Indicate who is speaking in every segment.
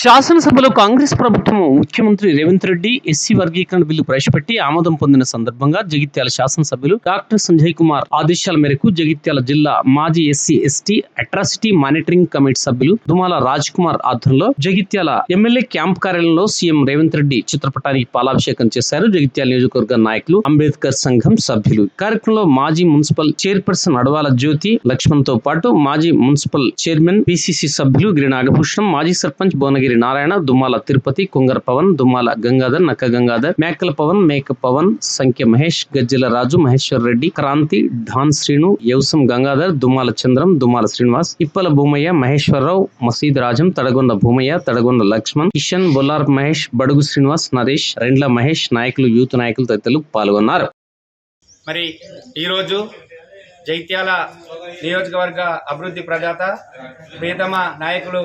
Speaker 1: శాసనసభలో కాంగ్రెస్ ప్రభుత్వం ముఖ్యమంత్రి రేవంత్ రెడ్డి ఎస్సీ వర్గీకరణ బిల్లు ప్రవేశపెట్టి ఆమోదం పొందిన సందర్భంగా జగిత్యాల శాసనసభ్యులు డాక్టర్ సంజయ్ కుమార్ ఆదేశాల మేరకు జగిత్యాల జిల్లా మాజీ SC ST atrocity monitoring committee సభ్యులు దుమాల రాజ్ కుమార్ ఆధ్వర్యంలో జగిత్యాల ఎమ్మెల్యే క్యాంప్ కార్యాలయంలో సీఎం రేవంత్ రెడ్డి చిత్రపటానికి పాలాభిషేకం చేశారు. జగిత్యాల నియోజకవర్గ నాయకులు అంబేద్కర్ సంఘం సభ్యులు. కార్యక్రమంలో మాజీ మున్సిపల్ చైర్పర్సన్ అడవాల జ్యోతి లక్ష్మణ్తో పాటు మాజీ మున్సిపల్ చైర్మన్ పిసిసి సభ్యులు గిరి నాగభూషణం మాజీ సర్పంచ్ భువనగిరి నారాయణ దుమ్మాల తిరుపతి కుంగర పవన్ దుమ్మాల గంగాధర్ నక్క గంగాధర్ మేకల పవన్ మేక పవన్ సంఖ్య మహేష్ గజ్జల రాజు మహేశ్వర్ రెడ్డి క్రాంతి ఢాన్ శ్రీను యవసం గంగాధర్ దుమ్మాల చంద్రం దుమ్మాల శ్రీనివాస్ ఇప్పల భూమయ్య మహేశ్వరరావు మసీద్ రాజం తడగొండ భూమయ్య తడగొండ లక్ష్మణ్ కిషన్ బొల్లార్ మహేష్ బడుగు శ్రీనివాస్ నరేష్ రెండ్ల మహేష్ నాయకులు యూత్ నాయకులు తదితరులు పాల్గొన్నారు.
Speaker 2: మరి ఈరోజు జైత్యాల నియోజకవర్గ అభివృద్ధి ప్రదాత ప్రియతమ నాయకులు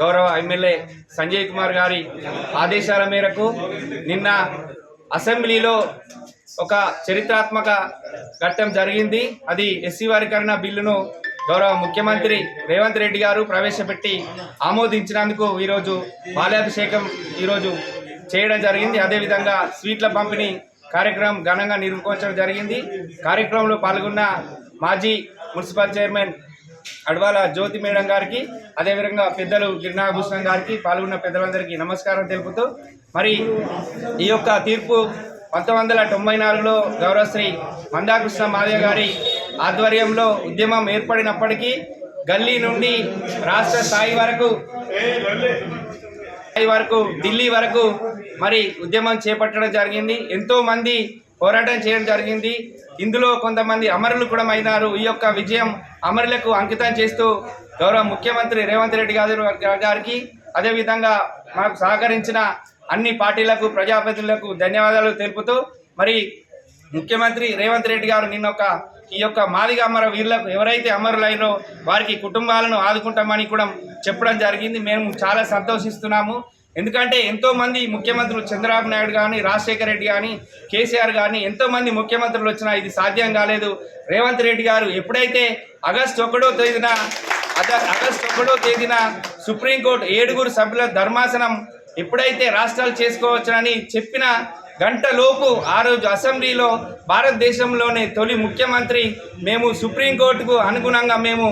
Speaker 2: గౌరవ ఎమ్మెల్యే సంజయ్ కుమార్ గారి ఆదేశాల మేరకు నిన్న అసెంబ్లీలో ఒక చరిత్రాత్మక ఘట్టం జరిగింది. అది ఎస్సీ వారికరణ బిల్లును గౌరవ ముఖ్యమంత్రి రేవంత్ రెడ్డి గారు ప్రవేశపెట్టి ఆమోదించినందుకు ఈరోజు బాలాభిషేకం ఈరోజు చేయడం జరిగింది. అదేవిధంగా స్వీట్ల పంపిణీ కార్యక్రమం ఘనంగా నిర్వహించడం జరిగింది. కార్యక్రమంలో పాల్గొన్న మాజీ municipal chairman Adavala Jyothi madam గారికి అదేవిధంగా పెద్దలు గిరినాభూషణం గారికి పాల్గొన్న పెద్దలందరికీ నమస్కారం తెలుపుతూ మరి ఈ యొక్క తీర్పు పంతొమ్మిది వందల తొంభై నాలుగులో గౌరవశ్రీ మందాకృష్ణ మాదయ్య గారి ఆధ్వర్యంలో ఉద్యమం ఏర్పడినప్పటికీ గల్లీ నుండి రాష్ట్ర స్థాయి వరకు వరకు ఢిల్లీ వరకు మరి ఉద్యమం చేపట్టడం జరిగింది. ఎంతో మంది పోరాటం చేయడం జరిగింది. ఇందులో కొంతమంది అమరులు కూడా అయినారు ఈ యొక్క విజయం అమరులకు అంకితం చేస్తూ గౌరవ ముఖ్యమంత్రి రేవంత్ రెడ్డి గారు గారికి అదేవిధంగా మాకు సహకరించిన అన్ని పార్టీలకు ప్రజాప్రతినిధులకు ధన్యవాదాలు తెలుపుతూ మరి ముఖ్యమంత్రి రేవంత్ రెడ్డి గారు నిన్న ఒక ఈ యొక్క మాదిగ అమర వీరులకు ఎవరైతే అమరులైనో వారికి కుటుంబాలను ఆదుకుంటామని కూడా చెప్పడం జరిగింది. మేము చాలా సంతోషిస్తున్నాము. ఎందుకంటే ఎంతో మంది ముఖ్యమంత్రులు చంద్రబాబు నాయుడు కానీ రాజశేఖర రెడ్డి కానీ కేసీఆర్ కానీ ఎంతో మంది ముఖ్యమంత్రులు వచ్చినా ఇది సాధ్యం కాలేదు. రేవంత్ రెడ్డి గారు ఎప్పుడైతే ఆగస్టు ఒకటో తేదీన ఆగస్టు ఒకటో తేదీన సుప్రీంకోర్టు ఏడుగురు సభ్యుల ధర్మాసనం ఎప్పుడైతే రాష్ట్రాలు చేసుకోవచ్చునని చెప్పిన గంటలోపు ఆ రోజు అసెంబ్లీలో భారతదేశంలోనే తొలి ముఖ్యమంత్రి మేము సుప్రీంకోర్టుకు అనుగుణంగా మేము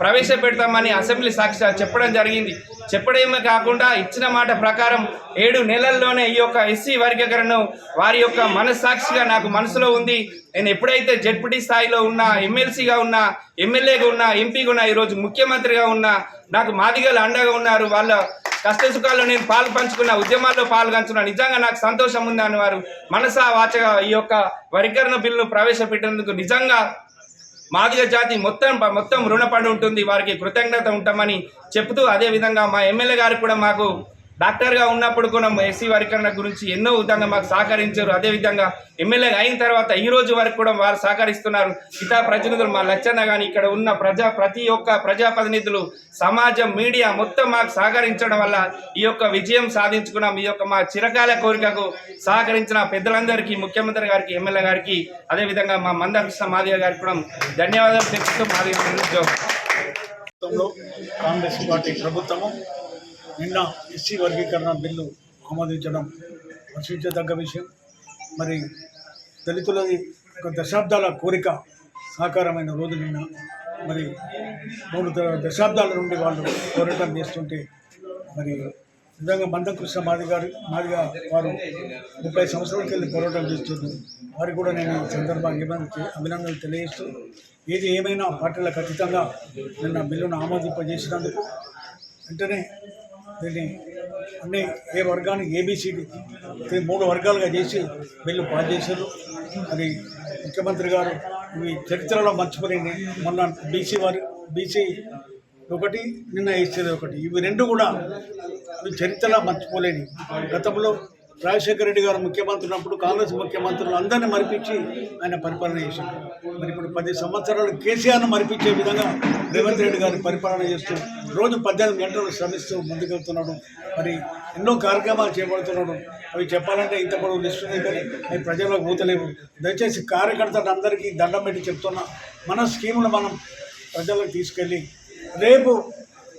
Speaker 2: ప్రవేశపెడతామని అసెంబ్లీ సాక్షి చెప్పడం జరిగింది. చెప్పడమే కాకుండా ఇచ్చిన మాట ప్రకారం ఏడు నెలల్లోనే ఈ యొక్క ఎస్సీ వర్గీకరణను వారి యొక్క మనస్సాక్షిగా నాకు మనసులో ఉంది. నేను ఎప్పుడైతే జడ్పీటీ స్థాయిలో ఉన్నా ఎమ్మెల్సీగా ఉన్నా ఎమ్మెల్యేగా ఉన్నా ఎంపీగా ఉన్నా ఈరోజు ముఖ్యమంత్రిగా ఉన్నా నాకు మాదిగలు అండగా ఉన్నారు వాళ్ళ కష్ట సుఖాల్లో నేను పాలు పంచుకున్న ఉద్యమాల్లో పాల్గొంచున్నా నిజంగా నాకు సంతోషం ఉంది అని వారు మనసా వాచగా ఈ యొక్క వర్గీకరణ బిల్లును ప్రవేశపెట్టినందుకు నిజంగా మాదిగ జాతి మొత్తం మొత్తం రుణపడి ఉంటుంది. వారికి కృతజ్ఞత ఉంటామని చెప్తూ అదేవిధంగా మా ఎమ్మెల్యే గారు కూడా మాకు డాక్టర్గా ఉన్నప్పుడు కూడా ఎస్సీ వర్గీకరణ గురించి ఎన్నో విధంగా మాకు సహకరించారు. అదేవిధంగా ఎమ్మెల్యే అయిన తర్వాత ఈ రోజు వరకు కూడా వారు సహకరిస్తున్నారు. ఇతర ప్రతినిధులు మా లచ్చన్న కానీ ఇక్కడ ఉన్న ప్రజా ప్రతి ఒక్క ప్రజాప్రతినిధులు సమాజం మీడియా మొత్తం మాకు సహకరించడం వల్ల ఈ యొక్క విజయం సాధించుకున్నాం. ఈ యొక్క మా చిరకాల కోరికకు సహకరించిన పెద్దలందరికీ ముఖ్యమంత్రి గారికి ఎమ్మెల్యే గారికి అదేవిధంగా మా మందకృష్ణ మాదిగ గారికి కూడా ధన్యవాదాలు తెలుపుతూ మాదిగ
Speaker 3: కాంగ్రెస్ పార్టీ ప్రభుత్వము నిన్న ఎస్సీ వర్గీకరణ బిల్లు ఆమోదించడం హర్షించదగ్గ విషయం. మరి దళితులది ఒక దశాబ్దాల కోరిక సాకారమైన రోజు నిన్న. మరి మూడు ద- దశాబ్దాల నుండి వాళ్ళు పోరాటం చేస్తుంటే మరి నిజంగా మందకృష్ణ మాది గారు మాదిగా వారు ముప్పై సంవత్సరాలకి వెళ్ళి పోరాటం చేస్తున్నారు. వారికి కూడా నేను ఈ సందర్భంగా అభినందనలు తెలియజేస్తూ ఏది ఏమైనా పార్టీలకు ఖచ్చితంగా నిన్న బిల్లును ఆమోదింపజేసినందుకు వెంటనే దీన్ని అన్ని ఏ వర్గాన్ని ఏబిసిడి మూడు వర్గాలుగా చేసి బిల్లు పాస్ చేశారు. అది ముఖ్యమంత్రి గారు ఇవి చరిత్రలో మర్చిపోయింది మొన్న బీసీ వారి బీసీ ఒకటి నిన్న ఇచ్చేది ఒకటి. ఇవి రెండు కూడా అవి చరిత్రలో మర్చిపోలేని గతంలో రాజశేఖర రెడ్డి గారు ముఖ్యమంత్రి ఉన్నప్పుడు కాంగ్రెస్ ముఖ్యమంత్రులు అందరినీ మరిపించి ఆయన పరిపాలన చేశారు. మరి ఇప్పుడు పది సంవత్సరాలు కేసీఆర్ను మరిపించే విధంగా రేవంత్ రెడ్డి గారు పరిపాలన చేస్తూ రోజు పద్దెనిమిది గంటలు శ్రమిస్తూ ముందుకెళ్తున్నాడు. మరి ఎన్నో కార్యక్రమాలు చేపడుతున్నాడు. అవి చెప్పాలంటే ఇంత పొడవు లిస్టు ఉంది కానీ అవి ప్రజలకు పోతలేవు. దయచేసి కార్యకర్తలు అందరికీ దండం పెట్టి చెప్తున్నా మన స్కీములు మనం ప్రజలకు తీసుకెళ్ళి రేపు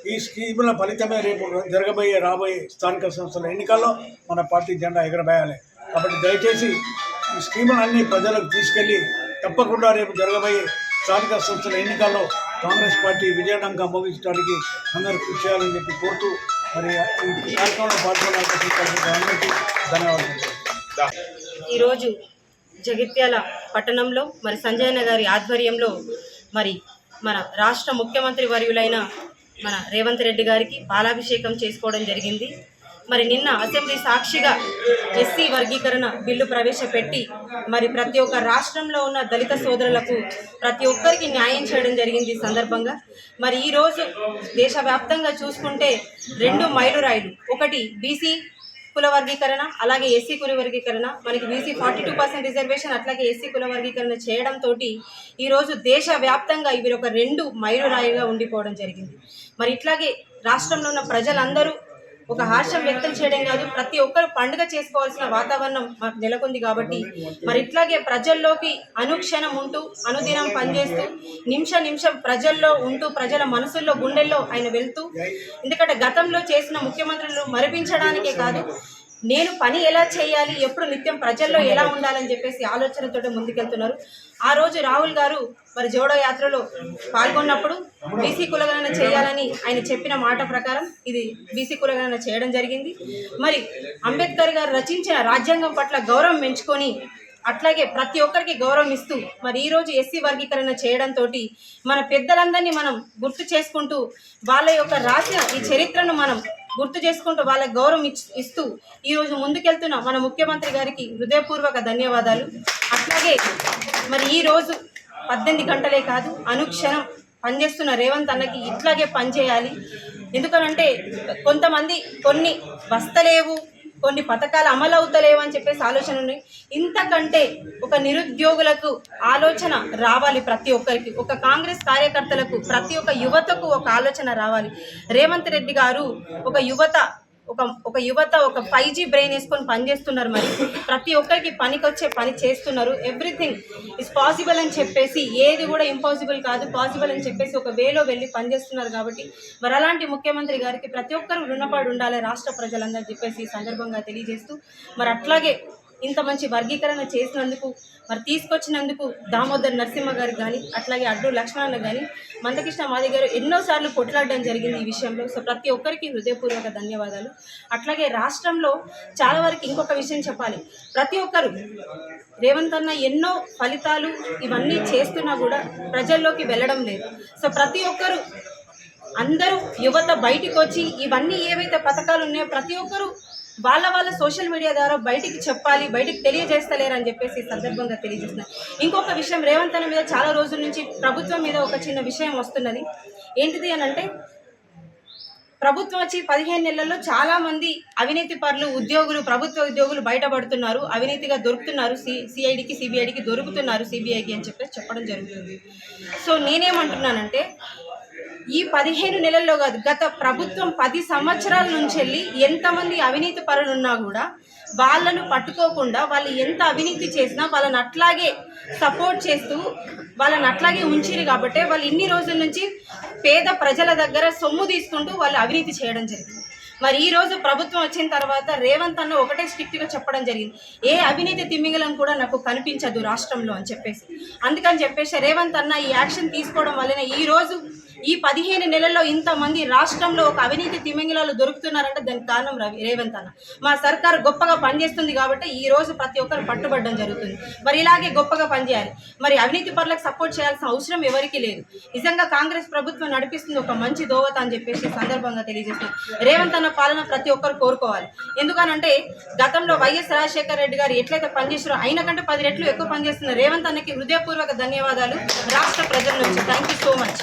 Speaker 3: ఈ స్కీముల ఫలితమే రేపు జరగబోయే రాబోయే స్థానిక సంస్థల ఎన్నికల్లో మన పార్టీ జెండా ఎగరబేయాలి. కాబట్టి దయచేసి ఈ స్కీములన్నీ ప్రజలకు తీసుకెళ్ళి తప్పకుండా రేపు జరగబోయే స్థానిక సంస్థల ఎన్నికల్లో కాంగ్రెస్ పార్టీ విజయడంగా మోగించడానికి అందరూ కృషి చేయాలని చెప్పి కోరుతూ మరి ఈ కార్యక్రమంలో పాల్గొన్న ధన్యవాదాలు.
Speaker 4: ఈరోజు జగిత్యాల పట్టణంలో మరి సంజయన గారి ఆధ్వర్యంలో మరి మన రాష్ట్ర ముఖ్యమంత్రి వర్యులైన మన రేవంత్ రెడ్డి గారికి పాలాభిషేకం చేసుకోవడం జరిగింది. మరి నిన్న అసెంబ్లీ సాక్షిగా ఎస్సీ వర్గీకరణ బిల్లు ప్రవేశపెట్టి మరి ప్రతి ఒక్క రాష్ట్రంలో ఉన్న దళిత సోదరులకు ప్రతి ఒక్కరికి న్యాయం చేయడం జరిగింది సందర్భంగా. మరి ఈరోజు దేశవ్యాప్తంగా చూసుకుంటే రెండు మైలురాయిలు ఒకటి బీసీ కుల వర్గీకరణ అలాగే ఎస్సీ కుల వర్గీకరణ మనకి BC forty two percent reservation అట్లాగే ఎస్సీ కుల వర్గీకరణ చేయడంతో ఈరోజు దేశవ్యాప్తంగా ఇవి ఒక రెండు మైలురాయిగా ఉండిపోవడం జరిగింది. మరి ఇట్లాగే రాష్ట్రంలో ఉన్న ప్రజలందరూ ఒక హర్షం వ్యక్తం చేయడం కాదు ప్రతి ఒక్కరు పండుగ చేసుకోవాల్సిన వాతావరణం మాకు నెలకొంది కాబట్టి మరి ఇట్లాగే ప్రజల్లోకి అనుక్షణం ఉంటూ అనుదినం పనిచేస్తూ నిమిష నిమిషం ప్రజల్లో ఉంటూ ప్రజల మనసుల్లో గుండెల్లో ఆయన వెళ్తూ ఎందుకంటే గతంలో చేసిన ముఖ్యమంత్రులు మరిపించడానికే కాదు నేను పని ఎలా చేయాలి? ఎప్పుడు నిత్యం ప్రజల్లో ఎలా ఉండాలని చెప్పేసి ఆలోచనతో ముందుకెళ్తున్నారు. ఆ రోజు రాహుల్ గారు మరి జోడో యాత్రలో పాల్గొన్నప్పుడు బీసీ కులగణన చేయాలని ఆయన చెప్పిన మాట ప్రకారం ఇది బీసీ కులగణన చేయడం జరిగింది. మరి అంబేద్కర్ గారు రచించిన రాజ్యాంగం పట్ల గౌరవం పెంచుకొని అట్లాగే ప్రతి ఒక్కరికి గౌరవం ఇస్తూ మరి ఈరోజు ఎస్సీ వర్గీకరణ చేయడంతో మన పెద్దలందరినీ మనం గుర్తు చేసుకుంటూ వాళ్ళ యొక్క రాసిన ఈ చరిత్రను మనం గుర్తు చేసుకుంటూ వాళ్ళకి గౌరవం ఇస్తూ ఈరోజు ముందుకెళ్తున్న. మన ముఖ్యమంత్రి గారికి హృదయపూర్వక ధన్యవాదాలు. అట్లాగే మరి ఈరోజు పద్దెనిమిది గంటలే కాదు అనుక్షణం పనిచేస్తున్న రేవంత్ అన్నకి ఇట్లాగే పనిచేయాలి ఎందుకనంటే కొంతమంది కొన్ని వస్తలేవు కొన్ని పథకాలు అమలు అవుతలేవని చెప్పేసి ఆలోచన ఉన్నాయి ఇంతకంటే ఒక నిరుద్యోగులకు ఆలోచన రావాలి ప్రతి ఒక్కరికి. ఒక కాంగ్రెస్ కార్యకర్తలకు ప్రతి ఒక్క యువతకు ఒక ఆలోచన రావాలి. రేవంత్ రెడ్డి గారు ఒక యువత ఒక ఒక యువత ఒక ఫైవ్ జీ బ్రెయిన్ వేసుకొని పనిచేస్తున్నారు మరి. ప్రతి ఒక్కరికి పనికి వచ్చే పని చేస్తున్నారు. ఎవ్రీథింగ్ ఇస్ పాసిబుల్ అని చెప్పేసి ఏది కూడా ఇంపాసిబుల్ కాదు పాసిబుల్ అని చెప్పేసి ఒక వేలో వెళ్ళి పనిచేస్తున్నారు కాబట్టి మరి అలాంటి ముఖ్యమంత్రి గారికి ప్రతి ఒక్కరు రుణపడి ఉండాలి రాష్ట్ర ప్రజలందరూ చెప్పేసి సందర్భంగా తెలియజేస్తూ మరి అట్లాగే ఇంత మంచి వర్గీకరణ చేసినందుకు మరి తీసుకొచ్చినందుకు దామోదర్ నరసింహ గారికి కానీ అట్లాగే అడ్డు లక్ష్మణ్ కానీ మందకృష్ణ మాది గారు ఎన్నోసార్లు కొట్లాడడం జరిగింది ఈ విషయంలో. సో ప్రతి ఒక్కరికి హృదయపూర్వక ధన్యవాదాలు. అట్లాగే రాష్ట్రంలో చాలా వరకు ఇంకొక విషయం చెప్పాలి. ప్రతి ఒక్కరు రేవంత్ అన్న ఎన్నో ఫలితాలు ఇవన్నీ చేస్తున్నా కూడా ప్రజల్లోకి వెళ్ళడం లేదు. సో ప్రతి ఒక్కరు అందరూ యువత బయటికి వచ్చి ఇవన్నీ ఏవైతే పథకాలు ఉన్నాయో ప్రతి ఒక్కరు వాళ్ళ వాళ్ళ సోషల్ మీడియా ద్వారా బయటికి చెప్పాలి బయటికి తెలియజేస్తలేరు అని చెప్పేసి ఈ సందర్భంగా తెలియజేస్తున్నారు ఇంకొక విషయం రేవంత్ అన్న మీద చాలా రోజుల నుంచి ప్రభుత్వం మీద ఒక చిన్న విషయం వస్తున్నది. ఏంటిది అని అంటే ప్రభుత్వం వచ్చి పదిహేను నెలల్లో చాలా మంది అవినీతి పరులు ఉద్యోగులు ప్రభుత్వ ఉద్యోగులు బయటపడుతున్నారు అవినీతిగా దొరుకుతున్నారు సి సిఐడికి సిబిఐడికి దొరుకుతున్నారు సిబిఐకి అని చెప్పేసి చెప్పడం జరుగుతుంది. సో నేనేమంటున్నానంటే ఈ పదిహేను నెలల్లో కాదు గత ప్రభుత్వం పది సంవత్సరాల నుంచి వెళ్ళి ఎంతమంది అవినీతి పరులు ఉన్నా కూడా వాళ్ళను పట్టుకోకుండా వాళ్ళు ఎంత అవినీతి చేసినా వాళ్ళని అట్లాగే సపోర్ట్ చేస్తూ వాళ్ళని అట్లాగే ఉంచిరు కాబట్టి వాళ్ళు ఇన్ని రోజుల నుంచి పేద ప్రజల దగ్గర సొమ్ము తీసుకుంటూ వాళ్ళు అవినీతి చేయడం జరిగింది. మరి ఈ రోజు ప్రభుత్వం వచ్చిన తర్వాత రేవంత్ అన్న ఒకటే స్ట్రిక్ట్గా చెప్పడం జరిగింది. ఏ అవినీతి తిమ్మిగలం కూడా నాకు కనిపించదు రాష్ట్రంలో అని చెప్పేసి. అందుకని చెప్పేసి రేవంత్ అన్న ఈ యాక్షన్ తీసుకోవడం వల్లనే ఈ రోజు ఈ పదిహేను నెలల్లో ఇంతమంది రాష్ట్రంలో ఒక అవినీతి తిమింగిలాలు దొరుకుతున్నారంటే దానికి కారణం రవి రేవంత్ అన్న. మా సర్కారు గొప్పగా పనిచేస్తుంది కాబట్టి ఈ రోజు ప్రతి ఒక్కరు పట్టుబడడం జరుగుతుంది. మరి ఇలాగే గొప్పగా పనిచేయాలి. మరి అవినీతి పనులకు సపోర్ట్ చేయాల్సిన అవసరం ఎవరికీ లేదు. నిజంగా కాంగ్రెస్ ప్రభుత్వం నడిపిస్తుంది ఒక మంచి దోవత అని చెప్పేసి సందర్భంగా తెలియజేస్తుంది రేవంత్ అన్న పాలన ప్రతి ఒక్కరు కోరుకోవాలి. ఎందుకనంటే గతంలో వైఎస్ రాజశేఖర రెడ్డి గారు ఎట్లయితే పనిచేసారో అయిన కంటే పది రెట్లు ఎక్కువ పనిచేస్తున్న రేవంత్ అన్నకి హృదయపూర్వక ధన్యవాదాలు. రాష్ట్ర ప్రజల నుంచి. Thank you so much